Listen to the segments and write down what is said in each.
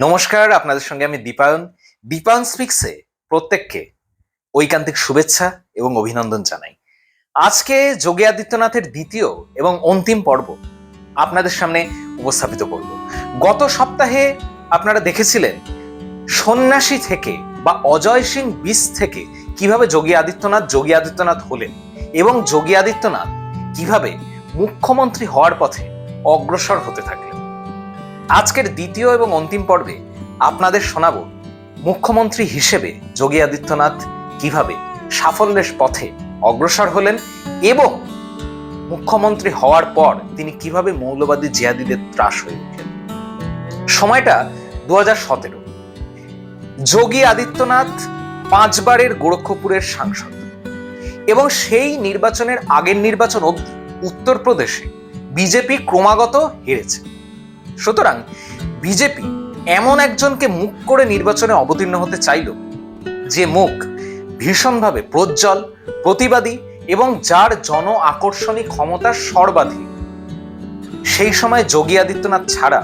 নমস্কার, আপনাদের সঙ্গে আমি দীপায়ন। দীপায়ন স্পিক্সে প্রত্যেককে ঐকান্তিক শুভেচ্ছা এবং অভিনন্দন জানাই। আজকে যোগী আদিত্যনাথের দ্বিতীয় এবং অন্তিম পর্ব আপনাদের সামনে উপস্থাপিত করব। গত সপ্তাহে আপনারা দেখেছিলেন সন্ন্যাসী থেকে বা অজয় সিং বিস থেকে কীভাবে যোগী আদিত্যনাথ যোগী আদিত্যনাথ হলেন এবং যোগী আদিত্যনাথ কীভাবে মুখ্যমন্ত্রী হওয়ার পথে অগ্রসর হতে থাকলেন আজকের দ্বিতীয় এবং অন্তিম পর্বে আপনাদের শোনাব মুখ্যমন্ত্রী হিসেবে যোগী আদিত্যনাথ কীভাবে সাফল্যের পথে অগ্রসর হলেন এবং মুখ্যমন্ত্রী হওয়ার পর তিনি কীভাবে মৌলবাদী জিহাদিদের ত্রাস হয়ে উঠলেন সময়টা দু সতেরো। যোগী আদিত্যনাথ পাঁচবারের গোরক্ষপুরের সাংসদ এবং সেই নির্বাচনের আগের নির্বাচন অবধি উত্তরপ্রদেশে বিজেপি ক্রমাগত হেরেছে। সুতরাং বিজেপি এমন একজনকে মুখ করে নির্বাচনে অবতীর্ণ হতে চাইল, যে মুখ ভীষণভাবে প্রজ্জ্বল, প্রতিবাদী এবং যার জন আকর্ষণী ক্ষমতা সর্বাধিক। সেই সময় যোগী আদিত্যনাথ ছাড়া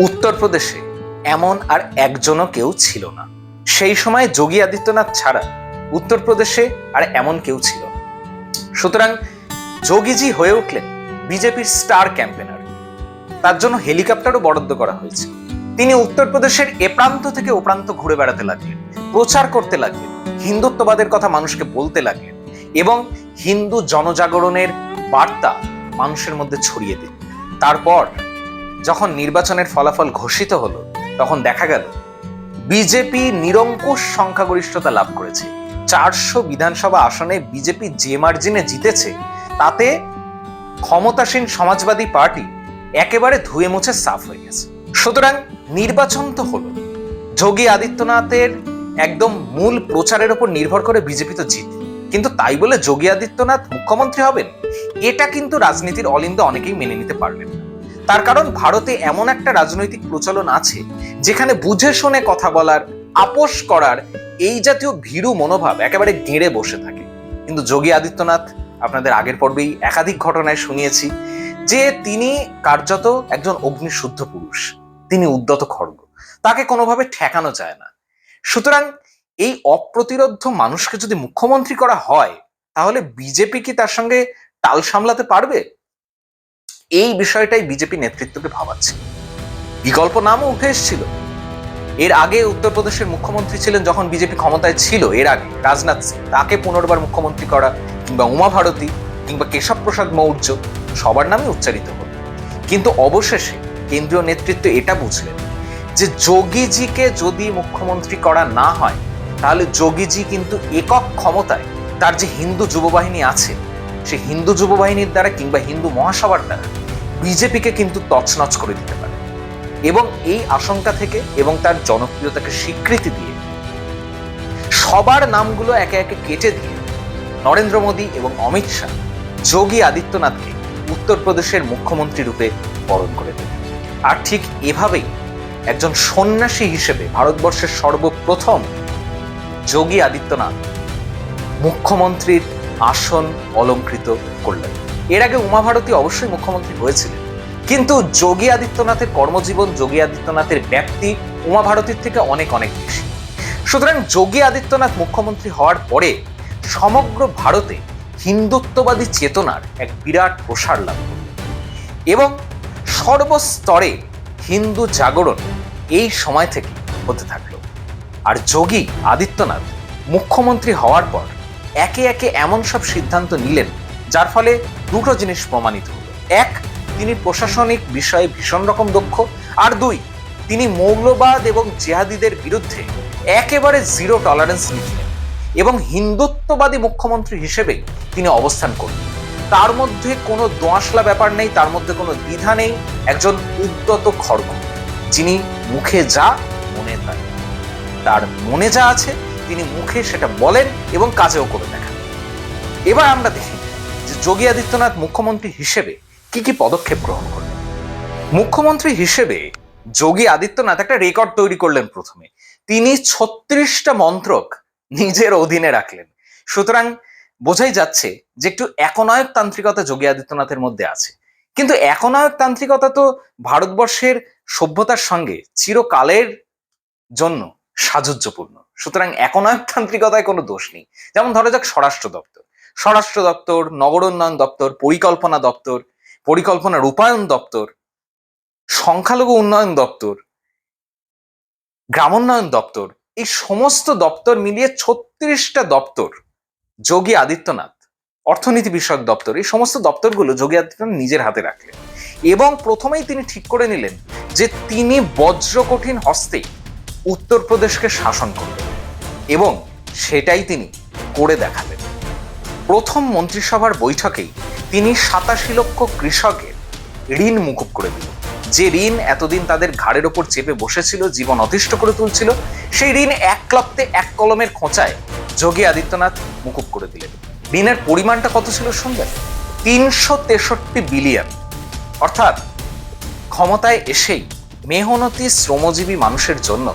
উত্তরপ্রদেশে এমন আর একজনও কেউ ছিল না। সেই সময় যোগী আদিত্যনাথ ছাড়া উত্তরপ্রদেশে আর এমন কেউ ছিল সুতরাং যোগীজি হয়ে উঠলেন বিজেপির স্টার ক্যাম্পেনার। তার জন্য হেলিকপ্টারও বরাদ্দ করা হয়েছে। তিনি উত্তরপ্রদেশের এ প্রান্ত থেকে ও প্রান্ত ঘুরে বেড়াতে লাগলেন, প্রচার করতে লাগলেন, হিন্দুত্ববাদের কথা মানুষকে বলতে লাগলেন এবং হিন্দু জনজাগরণের বার্তা মানুষের মধ্যে ছড়িয়ে দিন তারপর যখন নির্বাচনের ফলাফল ঘোষিত হলো, তখন দেখা গেল, বিজেপি নিরঙ্কুশ সংখ্যাগরিষ্ঠতা লাভ করেছে। চারশো বিধানসভা আসনে বিজেপি যে মার্জিনে জিতেছে, তাতে ক্ষমতাসীন সমাজবাদী পার্টি একেবারে ধুয়ে মুছে সাফ হয়ে গেছে। সুতরাং নির্বাচন তো হলো। যোগী আদিত্যনাথের একদম মূল প্রচারের উপর নির্ভর করে বিজেপি তো জিত। কিন্তু তাই বলে যোগী আদিত্যনাথ মুখ্যমন্ত্রী হবেন, এটা কিন্তু রাজনীতির অলিন্দে অনেকেই মেনে নিতে পারলেন না। তার কারণ ভারতে এমন একটা রাজনৈতিক প্রচলন আছে, যেখানে বুঝে শুনে কথা বলার, আপোষ করার এই জাতীয় ভীরু মনোভাব একেবারে গেঁড়ে বসে থাকে। কিন্তু যোগী আদিত্যনাথ আপনাদের আগের পর্বেই একাধিক ঘটনায় শুনিয়েছি যে তিনি কার্যত একজন অগ্নিশুদ্ধ পুরুষ, তিনি উদ্যত খড়গ। তাকে কোনোভাবে ঠেকানো যায় না। সুতরাং এই অপ্রতিরোধ মানুষকে যদি মুখ্যমন্ত্রী করা হয়, তাহলে বিজেপি কি তার সঙ্গে তাল সামলাতে পারবে? এই বিষয়টাই বিজেপি নেতৃত্বকে ভাবাচ্ছে। বিকল্প নামও উঠে এসেছিল। এর আগে উত্তরপ্রদেশের মুখ্যমন্ত্রী ছিলেন যখন বিজেপি ক্ষমতায় ছিল, এর আগে রাজনাথ সিং। তাকে পুনর্বার মুখ্যমন্ত্রী করা কিংবা উমা ভারতী কিংবা কেশব প্রসাদ মৌর্য সবার নামে উচ্চারিত হল। কিন্তু অবশেষে কেন্দ্রীয় নেতৃত্ব এটা বুঝলেন যে যোগীজিকে যদি মুখ্যমন্ত্রী করা না হয়, তাহলে যোগীজি কিন্তু একক ক্ষমতায় তার যে হিন্দু যুববাহিনী আছে, সে হিন্দু যুববাহিনীর দ্বারা কিংবা হিন্দু মহাসভার দ্বারা বিজেপিকে কিন্তু তছনছ করে দিতে পারে। এবং এই আশঙ্কা থেকে এবং তার জনপ্রিয়তাকে স্বীকৃতি দিয়ে সবার নামগুলো একে একে কেটে দিয়ে নরেন্দ্র মোদী এবং অমিত শাহ, যোগী আদিত্যনাথকে উত্তরপ্রদেশের মুখ্যমন্ত্রী রূপে বরণ করে দেন। আর ঠিক এভাবেই একজন সন্ন্যাসী হিসেবে ভারতবর্ষের সর্বপ্রথম যোগী আদিত্যনাথ মুখ্যমন্ত্রীর আসন অলঙ্কৃত করলেন। এর আগে উমা ভারতী অবশ্যই মুখ্যমন্ত্রী হয়েছিলেন। কিন্তু যোগী আদিত্যনাথের কর্মজীবন, যোগী আদিত্যনাথের ব্যক্তি উমা ভারতীর থেকে অনেক অনেক বেশি। সুতরাং যোগী আদিত্যনাথ মুখ্যমন্ত্রী হওয়ার পরে সমগ্র ভারতে হিন্দুত্ববাদী চেতনার এক বিরাট প্রসার লাভ করল এবং সর্বস্তরে হিন্দু জাগরণ এই সময় থেকে হতে থাকল। আর যোগী আদিত্যনাথ মুখ্যমন্ত্রী হওয়ার পর একে একে এমন সব সিদ্ধান্ত নিলেন, যার ফলে দুটো জিনিস প্রমাণিত হলো। এক, তিনি প্রশাসনিক বিষয়ে ভীষণ রকম দক্ষ। আর দুই, তিনি মৌলবাদ এবং জেহাদিদের বিরুদ্ধে একেবারে জিরো টলারেন্স নিলেন এবং হিন্দুত্ববাদী মুখ্যমন্ত্রী হিসেবে তিনি অবস্থান করলেন। তার মধ্যে কোনো দোঁয়াশলা ব্যাপার নেই, তার মধ্যে কোনো দ্বিধা নেই, একজন উদ্যত খড়গ, যিনি মুখে যা, মনে তাই। তার মনে যা আছে, তিনি মুখে সেটা বলেন এবং কাজেও করে দেখান। এবার আমরা দেখি যে যোগী আদিত্যনাথ মুখ্যমন্ত্রী হিসেবে কি কি পদক্ষেপ গ্রহণ করলেন। মুখ্যমন্ত্রী হিসেবে যোগী আদিত্যনাথ একটা রেকর্ড তৈরি করলেন প্রথমে। তিনি ছত্রিশটা মন্ত্রক নিজের অধীনে রাখলেন। সুতরাং বোঝাই যাচ্ছে যে একটু একনায়ক তান্ত্রিকতা যোগী আদিত্যনাথের মধ্যে আছে। কিন্তু একনায়ক তান্ত্রিকতা তো ভারতবর্ষের সভ্যতার সঙ্গে চিরকালের জন্য সাজুজ্যপূর্ণ সুতরাং একনায়ক তান্ত্রিকতায় কোনো দোষ নেই। যেমন ধরা যাক স্বরাষ্ট্র দপ্তর। স্বরাষ্ট্র দপ্তর নগরোন্নয়ন দপ্তর, পরিকল্পনা দপ্তর, পরিকল্পনা রূপায়ণ দপ্তর, সংখ্যালঘু উন্নয়ন দপ্তর, গ্রামোন্নয়ন দপ্তর এই সমস্ত দপ্তর মিলিয়ে ছত্রিশটা দপ্তর, যোগী আদিত্যনাথ, অর্থনীতি বিষয়ক দপ্তর, এই সমস্ত দপ্তরগুলো যোগী আদিত্যনাথ নিজের হাতে রাখলেন। এবং প্রথমেই তিনি ঠিক করে নিলেন যে তিনি বজ্রকঠিন হস্তে উত্তরপ্রদেশকে শাসন করবেন এবং সেটাই তিনি করে দেখালেন। প্রথম মন্ত্রিসভার বৈঠকেই তিনি সাতাশি লক্ষ কৃষকের ঋণ মুকুব করে দিলেন। যে ঋণ এতদিন তাদের ঘাড়ের ওপর চেপে বসেছিল, জীবন অতিষ্ঠ করে তুলছিল, সেই ঋণ এক ক্লপ্তে এক কলমের খোঁচায় যোগী আদিত্যনাথ মুকুব করে দিলেন। ঋণের পরিমাণটা কত ছিল শুনবেন? তিনশো তেষট্টি বিলিয়ন। অর্থাৎ ক্ষমতায় এসেই মেহনতি শ্রমজীবী মানুষের জন্য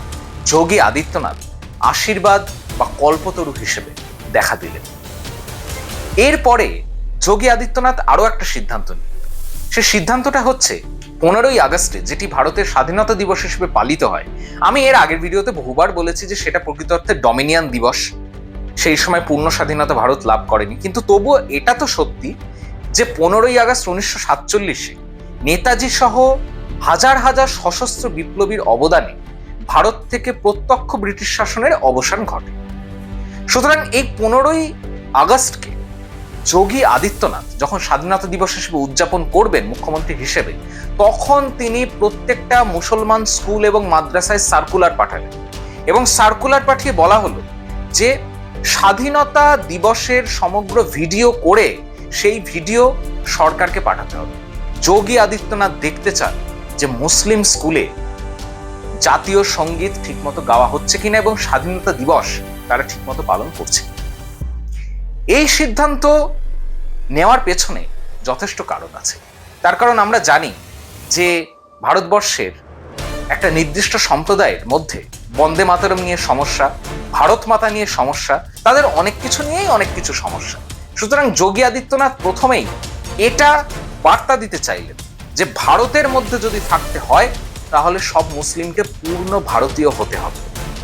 যোগী আদিত্যনাথ আশীর্বাদ বা কল্পতরু হিসেবে দেখা দিলেন। এরপরে যোগী আদিত্যনাথ আরও একটা সিদ্ধান্ত নিলেন। সে সিদ্ধান্তটা হচ্ছে পনেরোই আগস্টে যেটি ভারতের স্বাধীনতা দিবস হিসেবে পালিত হয়, আমি এর আগের ভিডিওতে বহুবার বলেছি যে সেটা প্রকৃত অর্থে ডমিনিয়ান দিবস। সেই সময় পূর্ণ স্বাধীনতা ভারত লাভ করেনি। কিন্তু তবুও এটা তো সত্যি যে পনেরোই আগস্ট উনিশশো সাতচল্লিশে নেতাজি সহ হাজার হাজার সশস্ত্র বিপ্লবীর অবদানে ভারত থেকে প্রত্যক্ষ ব্রিটিশ শাসনের অবসান ঘটে। সুতরাং এই পনেরোই আগস্টকে যোগী আদিত্যনাথ যখন স্বাধীনতা দিবস হিসেবে উদযাপন করবেন মুখ্যমন্ত্রী হিসেবে, তখন তিনি প্রত্যেকটা মুসলমান স্কুল এবং মাদ্রাসায় সার্কুলার পাঠালেন এবং সার্কুলার পাঠিয়ে বলা হলো যে, স্বাধীনতা দিবসের সমগ্র ভিডিও করে সেই ভিডিও সরকারকে পাঠাতে হবে। যোগী আদিত্যনাথ দেখতে চান যে, মুসলিম স্কুলে জাতীয় সংগীত ঠিকমতো গাওয়া হচ্ছে কিনা এবং স্বাধীনতা দিবস তারা ঠিকমতো পালন করছে এই সিদ্ধান্ত নেওয়ার পেছনে যথেষ্ট কারণ আছে। তার কারণ আমরা জানি যে ভারতবর্ষের একটা নির্দিষ্ট সম্প্রদায়ের মধ্যে বন্দে মাতরম নিয়ে সমস্যা, ভারত মাতা নিয়ে সমস্যা, তাদের অনেক কিছু নিয়েই অনেক কিছু সমস্যা। সুতরাং যোগী আদিত্যনাথ প্রথমেই এটা বার্তা দিতে চাইলেন যে ভারতের মধ্যে যদি থাকতে হয়, তাহলে সব মুসলিমকে পূর্ণ ভারতীয় হতে হবে।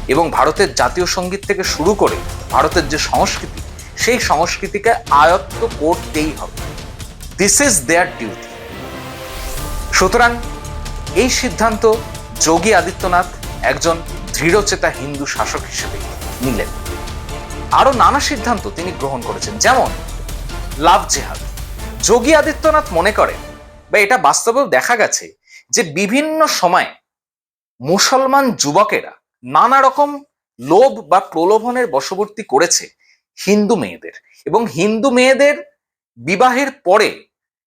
এবং ভারতের জাতীয় সংগীত থেকে শুরু করে ভারতের যে সংস্কৃতি সেই সংস্কৃতিকে আয়ত্ত করতেই হবে। দিস ইজ দেয়ার ডিউটি সুতরাং এই সিদ্ধান্ত যোগী আদিত্যনাথ একজন দৃঢ়চেতা হিন্দু শাসক হিসেবে নিলেন। আরও নানা সিদ্ধান্ত তিনি গ্রহণ করেছেন। যেমন, লাভ জেহাদ। যোগী আদিত্যনাথ মনে করেন, বা এটা বাস্তবেও দেখা গেছে, যে বিভিন্ন সময়ে মুসলমান যুবকেরা নানা রকম লোভ বা প্রলোভনের বশবর্তী করেছে হিন্দু মেয়েদের এবং হিন্দু মেয়েদের বিবাহের পরে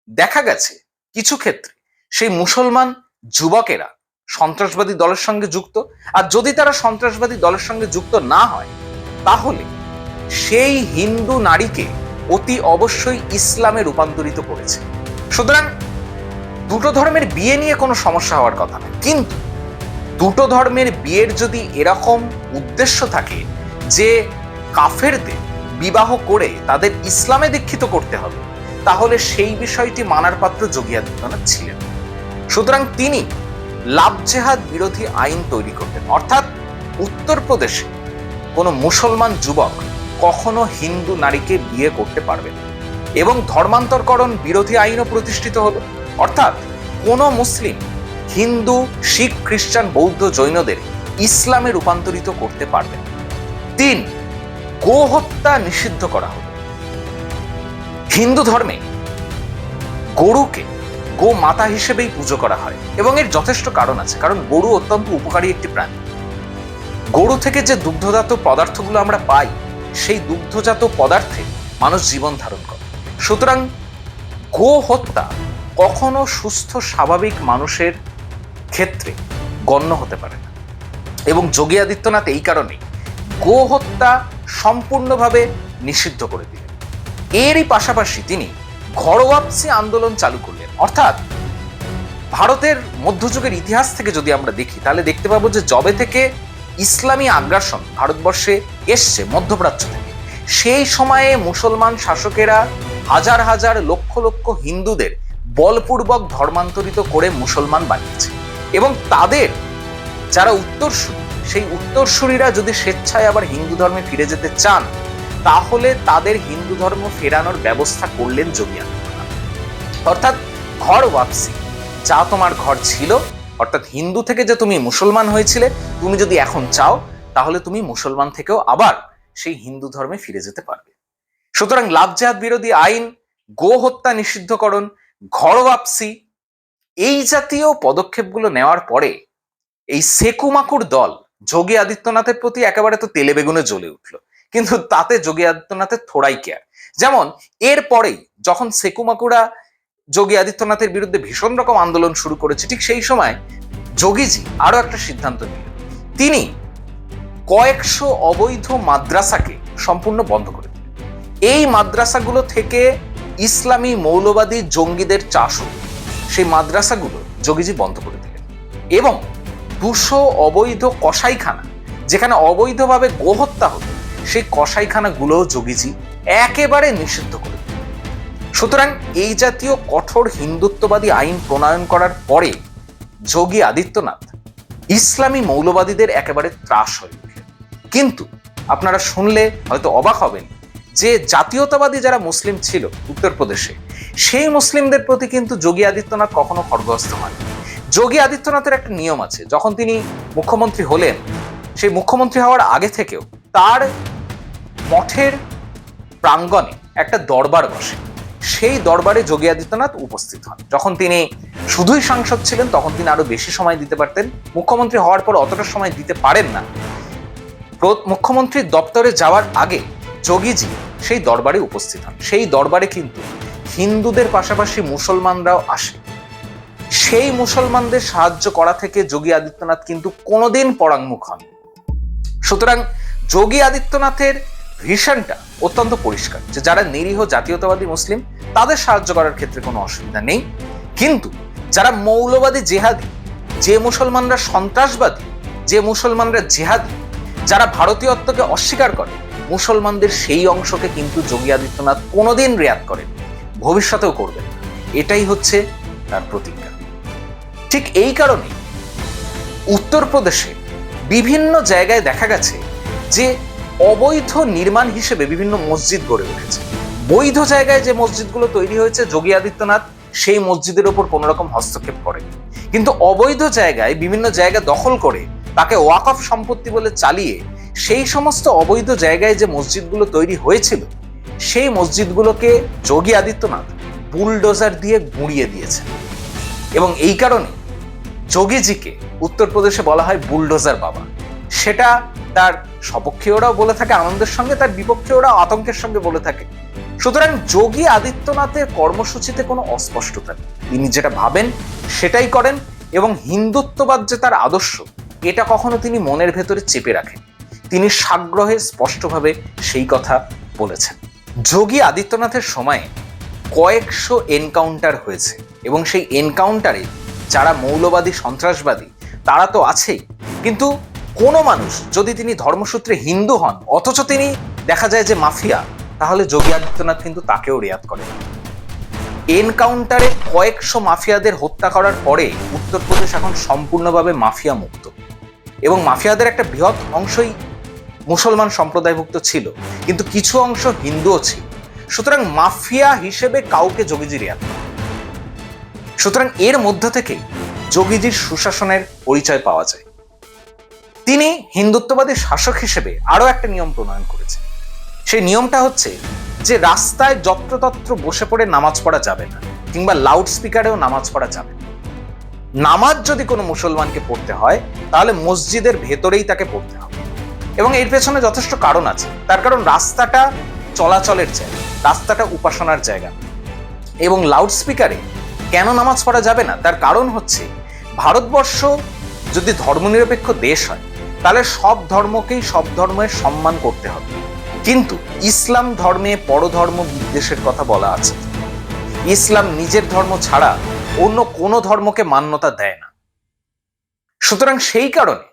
দেখা গেছে কিছু ক্ষেত্রে সেই মুসলমান যুবকেরা সন্ত্রাসবাদী দলের সঙ্গে যুক্ত, আর যদি তারা সন্ত্রাসবাদী দলের সঙ্গে যুক্ত না হয়, তাহলে সেই হিন্দু নারীকে অতি অবশ্যই ইসলামে রূপান্তরিত করেছে। সুতরাং দুটো ধর্মের বিয়ে নিয়ে কোনো সমস্যা হওয়ার কথা না। কিন্তু দুটো ধর্মের বিয়ের যদি এরকম উদ্দেশ্য থাকে যে কাফেরদের বিবাহ করে তাদের ইসলামে দীক্ষিত করতে হবে, তাহলে সেই বিষয়টি মানার পাত্র যোগী আদিত্যনাথ ছিলেন। সুতরাং তিনি লাভ জেহাদ বিরোধী আইন তৈরি করতেন। অর্থাৎ উত্তরপ্রদেশে কোনো মুসলমান যুবক কখনো হিন্দু নারীকে বিয়ে করতে পারবে না এবং ধর্মান্তরকরণ বিরোধী আইনও প্রতিষ্ঠিত হলো। অর্থাৎ কোনো মুসলিম হিন্দু, শিখ, খ্রিস্টান, বৌদ্ধ, জৈনদের ইসলামে রূপান্তরিত করতে পারবে তিন গো হত্যা নিষিদ্ধ করা হলো। হিন্দু ধর্মে গরুকে গো মাতা হিসেবেই পুজো করা হয় এবং এর যথেষ্ট কারণ আছে, কারণ গরু অত্যন্ত উপকারী একটি প্রাণী। গরু থেকে যে দুগ্ধজাত পদার্থগুলো আমরা পাই, সেই দুগ্ধজাত পদার্থে মানুষ জীবন ধারণ করে। সুতরাং গো হত্যা কখনো সুস্থ, স্বাভাবিক মানুষের ক্ষেত্রে গণ্য হতে পারে না। এবং যোগী আদিত্যনাথ এই কারণে গো হত্যা সম্পূর্ণভাবে নিষিদ্ধ করে দিলেন। এরই পাশাপাশি তিনি ঘরোয়াপসি আন্দোলন চালু করলেন। অর্থাৎ ভারতের মধ্যযুগের ইতিহাস থেকে যদি আমরা দেখি, তাহলে দেখতে পাবো যে জবে থেকে ইসলামী আগ্রাসন ভারতবর্ষে এসছে, মধ্যপ্রাচ্য থেকে, সেই সময়ে মুসলমান শাসকেরা হাজার হাজার লক্ষ লক্ষ হিন্দুদের বলপূর্বক ধর্মান্তরিত করে মুসলমান বানিয়েছে। এবং তাদের যারা উত্তরসূরি সেই উত্তরসূরিরা যদি স্বেচ্ছায় আবার হিন্দু ধর্মে ফিরে যেতে চান, তাহলে তাদের হিন্দু ধর্ম ফেরানোর ব্যবস্থা করলেন যোগী আদিত্যনাথ। অর্থাৎ ঘর ওয়াপসি। যা তোমার ঘর ছিল, অর্থাৎ হিন্দু থেকে যে তুমি মুসলমান হয়েছিলে, তুমি যদি এখন চাও, তাহলে তুমি মুসলমান থেকেও আবার সেই হিন্দু ধর্মে ফিরে যেতে পারবে। সুতরাং লাভজাত বিরোধী আইন গো হত্যা নিষিদ্ধকরণ, ঘর ওয়াপসি, এই জাতীয় পদক্ষেপগুলো নেওয়ার পরে এই সেকুমাকুর দল যোগী আদিত্যনাথের প্রতি একেবারে তো তেলে বেগুনে জ্বলে উঠল। কিন্তু তাতে যোগী আদিত্যনাথের থোড়াই কেয়ার যেমন, এর পরেই যখন সেকুমাকুড়া যোগী আদিত্যনাথের বিরুদ্ধে ভীষণ রকম আন্দোলন শুরু করেছে, ঠিক সেই সময় যোগীজি আরও একটা সিদ্ধান্ত নিলেন। তিনি কয়েকশো অবৈধ মাদ্রাসাকে সম্পূর্ণ বন্ধ করে দিলেন। এই মাদ্রাসাগুলো থেকে ইসলামী মৌলবাদী জঙ্গিদের চাষ হতো সেই মাদ্রাসাগুলো যোগীজি বন্ধ করে দিলেন। এবং দুশো অবৈধ কসাইখানা, যেখানে অবৈধভাবে গোহত্যা হতো, সেই কসাইখানাগুলোও যোগীজি একেবারে নিষিদ্ধ করে সুতরাং এই জাতীয় কঠোর হিন্দুত্ববাদী আইন প্রণয়ন করার পরে যোগী আদিত্যনাথ ইসলামী মৌলবাদীদের একেবারে ত্রাস হয়ে কিন্তু আপনারা শুনলে হয়তো অবাক হবেন যে জাতীয়তাবাদী যারা মুসলিম ছিল উত্তরপ্রদেশে, সেই মুসলিমদের প্রতি কিন্তু যোগী আদিত্যনাথ কখনো খড়গহস্ত হন যোগী আদিত্যনাথের একটা নিয়ম আছে, যখন তিনি মুখ্যমন্ত্রী হলেন, সেই মুখ্যমন্ত্রী হওয়ার আগে থেকেও তার মঠের প্রাঙ্গণে একটা দরবার বসে। সেই দরবারে যোগী আদিত্যনাথ উপস্থিত হন। যখন তিনি শুধুই সাংসদ ছিলেন, তখন তিনি আরও বেশি সময় দিতে পারতেন। মুখ্যমন্ত্রী হওয়ার পর অতটা সময় দিতে পারেন না। মুখ্যমন্ত্রীর দপ্তরে যাওয়ার আগে যোগীজি সেই দরবারে উপস্থিত হন। সেই দরবারে কিন্তু হিন্দুদের পাশাপাশি মুসলমানরাও আসে সেই মুসলমানদের সাহায্য করা থেকে যোগী আদিত্যনাথ কিন্তু কোনোদিন পরাঙ্মুখ হন সুতরাং যোগী আদিত্যনাথের ভিশনটা অত্যন্ত পরিষ্কার যে যারা নিরীহ জাতীয়তাবাদী মুসলিম, তাদের সাহায্য করার ক্ষেত্রে কোনো অসুবিধা নেই। কিন্তু যারা মৌলবাদী জেহাদি, যে মুসলমানরা সন্ত্রাসবাদী, যে মুসলমানরা জেহাদি, যারা ভারতীয়ত্বকে অস্বীকার করে, মুসলমানদের সেই অংশকে কিন্তু যোগী আদিত্যনাথ কোনোদিন রেয়াত করেন ভবিষ্যতেও করবেন এটাই হচ্ছে তার প্রতিজ্ঞা। ঠিক এই কারণে উত্তরপ্রদেশে বিভিন্ন জায়গায় দেখা গেছে যে অবৈধ নির্মাণ হিসেবে বিভিন্ন মসজিদ গড়ে উঠেছে। বৈধ জায়গায় যে মসজিদগুলো তৈরি হয়েছে, যোগী আদিত্যনাথ সেই মসজিদের ওপর কোনো রকম হস্তক্ষেপ করেন। কিন্তু অবৈধ জায়গায় বিভিন্ন জায়গা দখল করে তাকে ওয়াকফ সম্পত্তি বলে চালিয়ে সেই সমস্ত অবৈধ জায়গায় যে মসজিদগুলো তৈরি হয়েছিল, সেই মসজিদগুলোকে যোগী আদিত্যনাথ বুলডোজার দিয়ে গুঁড়িয়ে দিয়েছেন। এবং এই কারণে যোগীজিকে উত্তরপ্রদেশে বলা হয় বুলডোজার বাবা। সেটা তার সপক্ষীয়রাও বলে থাকে, আনন্দের সঙ্গে তার বিপক্ষীয়রাও আতঙ্কের সঙ্গে বলে থাকে। সুতরাং যোগী আদিত্যনাথের কর্মসূচিতে কোনো অস্পষ্টতা নেই। তিনি যেটা ভাবেন, সেটাই করেন এবং হিন্দুত্ববাদ যে তার আদর্শ, এটা কখনো তিনি মনের ভেতরে চেপে রাখেন। তিনি সাগ্রহে স্পষ্টভাবে সেই কথা বলেছেন। যোগী আদিত্যনাথের সময়ে কয়েকশো এনকাউন্টার হয়েছে এবং সেই এনকাউন্টারে যারা মৌলবাদী, সন্ত্রাসবাদী, তারা তো আছেই। কিন্তু কোনো মানুষ যদি তিনি ধর্মসূত্রে হিন্দু হন, অথচ তিনি দেখা যায় যে মাফিয়া, তাহলে যোগী আদিত্যনাথ কিন্তু তাকেও রেয়াত করেন। এনকাউন্টারে কয়েকশো মাফিয়াদের হত্যা করার পরে উত্তরপ্রদেশ এখন সম্পূর্ণভাবে মাফিয়া মুক্ত এবং মাফিয়াদের একটা বৃহৎ অংশই মুসলমান সম্প্রদায়ভুক্ত ছিল, কিন্তু কিছু অংশ হিন্দুও ছিল। সুতরাং মাফিয়া হিসেবে কাউকে যোগীজি রেয়াত করেন। সুতরাং এর মধ্য থেকেই যোগীজির সুশাসনের পরিচয় পাওয়া যায়। তিনি হিন্দুত্ববাদী শাসক হিসেবে আরও একটা নিয়ম প্রণয়ন করেছেন। সেই নিয়মটা হচ্ছে যে রাস্তায় যত্রতত্র বসে পড়ে নামাজ পড়া যাবে না, কিংবা লাউড স্পিকারেও নামাজ পড়া যাবে না। নামাজ যদি কোনো মুসলমানকে পড়তে হয়, তাহলে মসজিদের ভেতরেই তাকে পড়তে হবে। এবং এর পেছনে যথেষ্ট কারণ আছে। তার কারণ রাস্তাটা চলাচলের জায়গা, রাস্তাটা উপাসনার জায়গা। এবং লাউড স্পিকারে কেন নামাজ পড়া যাবে না? তার কারণ হচ্ছে, ভারতবর্ষ যদি ধর্মনিরপেক্ষ দেশ হয়, তাহলে সব ধর্মকেই সব ধর্মের সম্মান করতে হবে। কিন্তু ইসলাম ধর্মে পরধর্ম বিদ্বেষের কথা বলা আছে। ইসলাম নিজের ধর্ম ছাড়া অন্য কোনো ধর্মকে মান্যতা দেয় না। সুতরাং সেই কারণে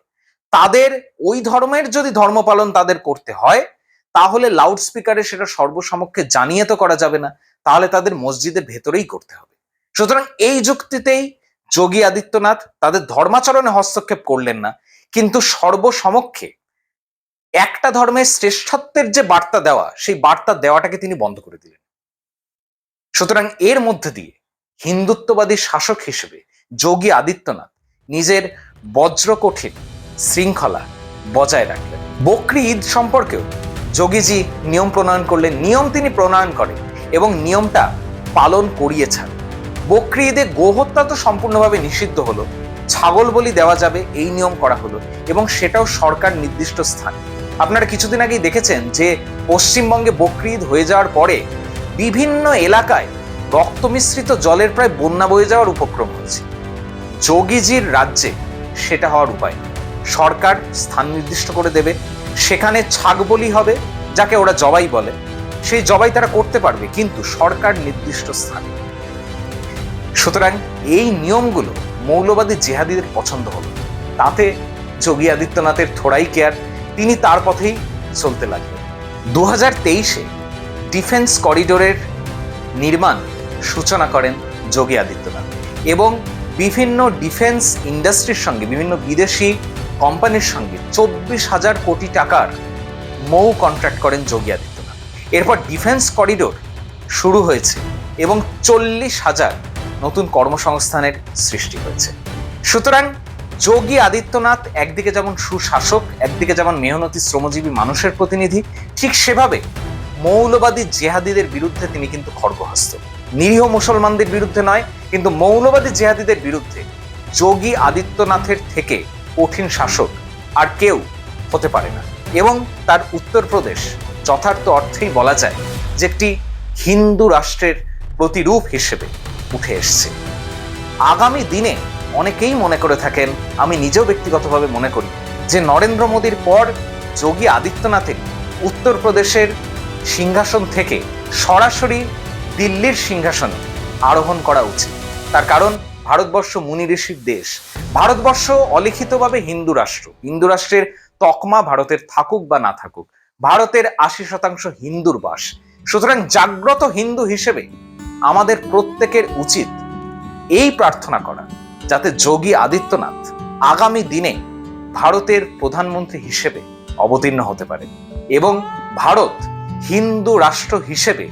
তাদের, ওই ধর্মের যদি ধর্ম পালন তাদের করতে হয়, তাহলে লাউড স্পিকারে সেটা সর্বসমক্ষে জানিয়ে তো করা যাবে না। তাহলে তাদের মসজিদের ভেতরেই করতে হবে। সুতরাং এই যুক্তিতেই যোগী আদিত্যনাথ তাদের ধর্মাচরণে হস্তক্ষেপ করলেন না। কিন্তু সর্বসমক্ষে একটা ধর্মের শ্রেষ্ঠত্বের যে বার্তা দেওয়া, সেই বার্তা দেওয়াটাকে তিনি বন্ধ করে দিলেন। সুতরাং এর মধ্যে দিয়ে হিন্দুত্ববাদী শাসক হিসেবে যোগী আদিত্যনাথ নিজের বজ্রকঠিন শৃঙ্খলা বজায় রাখলেন। বকরি ঈদ সম্পর্কেও যোগীজি নিয়ম প্রণয়ন করলেন। নিয়ম তিনি প্রণয়ন করেন এবং নিয়মটা পালন করিয়েছেন। বকরি ঈদে গোহত্যা তো সম্পূর্ণভাবে নিষিদ্ধ হলো। ছাগল বলি দেওয়া যাবে, এই নিয়ম করা হলো এবং সেটাও সরকার নির্দিষ্ট স্থান। আপনারা কিছুদিন আগেই দেখেছেন যে পশ্চিমবঙ্গে বকরি ঈদ হয়ে যাওয়ার পরে বিভিন্ন এলাকায় রক্ত মিশ্রিত জলের প্রায় বন্যা বয়ে যাওয়ার উপক্রম হয়েছে। যোগীজির রাজ্যে সেটা হওয়ার উপায়। সরকার স্থান নির্দিষ্ট করে দেবে, সেখানে ছাগ বলি হবে, যাকে ওরা জবাই বলে। সেই জবাই তারা করতে পারবে, কিন্তু সরকার নির্দিষ্ট স্থানে। সুতরাং এই নিয়মগুলো মৌলবাদী জেহাদিদের পছন্দ হলো তাতে যোগী আদিত্যনাথের থোড়াই কেয়ার, তিনি তার পথেই চলতে লাগলেন। দু হাজার তেইশে ডিফেন্স করিডোরের নির্মাণ সূচনা করেন যোগী আদিত্যনাথ এবং বিভিন্ন ডিফেন্স ইন্ডাস্ট্রির সঙ্গে, বিভিন্ন বিদেশি কোম্পানির সঙ্গে চব্বিশ হাজার কোটি টাকার মৌ কন্ট্রাক্ট করেন যোগী আদিত্যনাথ। এরপর ডিফেন্স করিডোর শুরু হয়েছে এবং চল্লিশ হাজার নতুন কর্মসংস্থানের সৃষ্টি হয়েছে। সুতরাং যোগী আদিত্যনাথ একদিকে যেমন সুশাসক, একদিকে যেমন মেহনতি শ্রমজীবী মানুষের প্রতিনিধি, ঠিক সেভাবে মৌলবাদী জেহাদিদের বিরুদ্ধে তিনি কিন্তু খড়গহস্ত নিরীহ মুসলমানদের বিরুদ্ধে নয়, কিন্তু মৌলবাদী জেহাদিদের বিরুদ্ধে যোগী আদিত্যনাথের থেকে কঠিন শাসক আর কেউ হতে পারে না। এবং তার উত্তরপ্রদেশ যথার্থ অর্থেই বলা যায় যে একটি হিন্দু রাষ্ট্রের প্রতিরূপ হিসেবে উঠে এসছে। আগামী দিনে অনেকেই মনে করে থাকেন, আমি নিজেও ব্যক্তিগতভাবে মনে করি যে নরেন্দ্র মোদীর পর যোগী আদিত্যনাথের উত্তরপ্রদেশের সিংহাসন থেকে সরাসরি দিল্লির সিংহাসনে আরোহণ করা উচিত। তার কারণ, ভারতবর্ষ মুনি ঋষির দেশ। ভারতবর্ষ অলিখিতভাবে হিন্দু রাষ্ট্র। হিন্দু রাষ্ট্রের তকমা ভারতের থাকুক বা না থাকুক, ভারতের আশি শতাংশ হিন্দুর বাস। সুতরাং জাগ্রত হিন্দু হিসেবে আমাদের প্রত্যেকের উচিত এই প্রার্থনা করা, যাতে যোগী আদিত্যনাথ আগামী দিনে ভারতের প্রধানমন্ত্রী হিসেবে অবতীর্ণ হতে পারে এবং ভারত হিন্দু রাষ্ট্র হিসেবে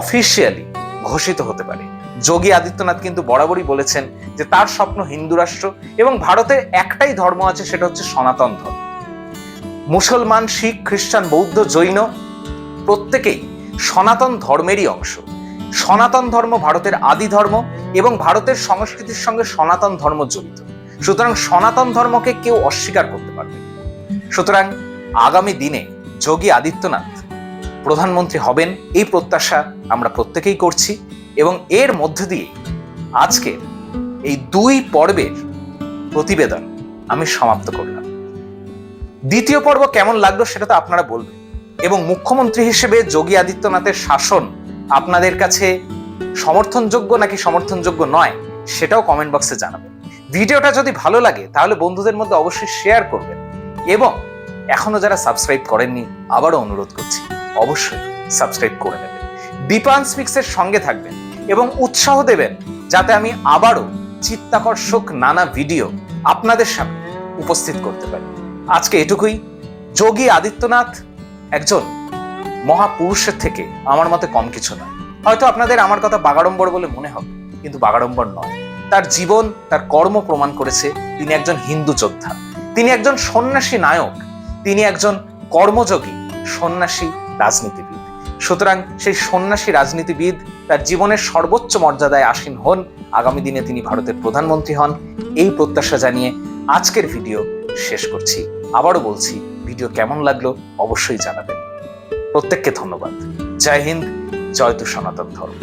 অফিসিয়ালি ঘোষিত হতে পারে। যোগী আদিত্যনাথ কিন্তু বরাবরই বলেছেন যে তার স্বপ্ন হিন্দু রাষ্ট্র এবং ভারতের একটাই ধর্ম আছে, সেটা হচ্ছে সনাতন ধর্ম। মুসলমান, শিখ, খ্রিস্টান, বৌদ্ধ, জৈন প্রত্যেকেই সনাতন ধর্মেরই অংশ। সনাতন ধর্ম ভারতের আদি ধর্ম এবং ভারতের সংস্কৃতির সঙ্গে সনাতন ধর্ম জড়িত। সুতরাং সনাতন ধর্মকে কেউ অস্বীকার করতে পারবে সুতরাং আগামী দিনে যোগী আদিত্যনাথ প্রধানমন্ত্রী হবেন এই প্রত্যাশা আমরা প্রত্যেকেই করছি এবং এর মধ্য দিয়ে আজকের এই দুই পর্বের প্রতিবেদন আমি সমাপ্ত করলাম। দ্বিতীয় পর্ব কেমন লাগল সেটা তো আপনারা বলবেন। এবং মুখ্যমন্ত্রী হিসেবে যোগী আদিত্যনাথের শাসন আপনাদের কাছে সমর্থনযোগ্য নাকি সমর্থনযোগ্য নয়, সেটাও কমেন্ট বক্সে জানাবেন। ভিডিওটা যদি ভালো লাগে, তাহলে বন্ধুদের মধ্যে অবশ্যই শেয়ার করবেন। এবং এখনও যারা সাবস্ক্রাইব করেননি, আবারও অনুরোধ করছি, অবশ্যই সাবস্ক্রাইব করে নেবেন। দীপান স্পিক্সের সঙ্গে থাকবেন এবং উৎসাহ দেবেন, যাতে আমি আবারও চিত্তাকর্ষক নানা ভিডিও আপনাদের সামনে উপস্থিত করতে পারি। আজকে এটুকুই। যোগী আদিত্যনাথ, একজন মহাপুরুষের থেকে আমার মতে কম কিছু নয়। হয়তো আপনাদের আমার কথা বাগাড়ম্বর বলে মনে হবে, কিন্তু বাগাড়ম্বর নয়। তার জীবন, তার কর্ম প্রমাণ করেছে তিনি একজন হিন্দু যোদ্ধা, তিনি একজন সন্ন্যাসী নায়ক, তিনি একজন কর্মযোগী, সন্ন্যাসী রাজনীতিবিদ। সুতরাং সেই সন্ন্যাসী রাজনীতিবিদ তার জীবনের সর্বোচ্চ মর্যাদায় আসীন হন। আগামী দিনে তিনি ভারতের প্রধানমন্ত্রী হন। এই প্রত্যাশা জানিয়ে আজকের ভিডিও শেষ করছি। আবারও বলছি, ভিডিও কেমন লাগল অবশ্যই জানাবেন। প্রত্যেককে ধন্যবাদ। জয় হিন্দ জয় তু সনাতন ধর্ম।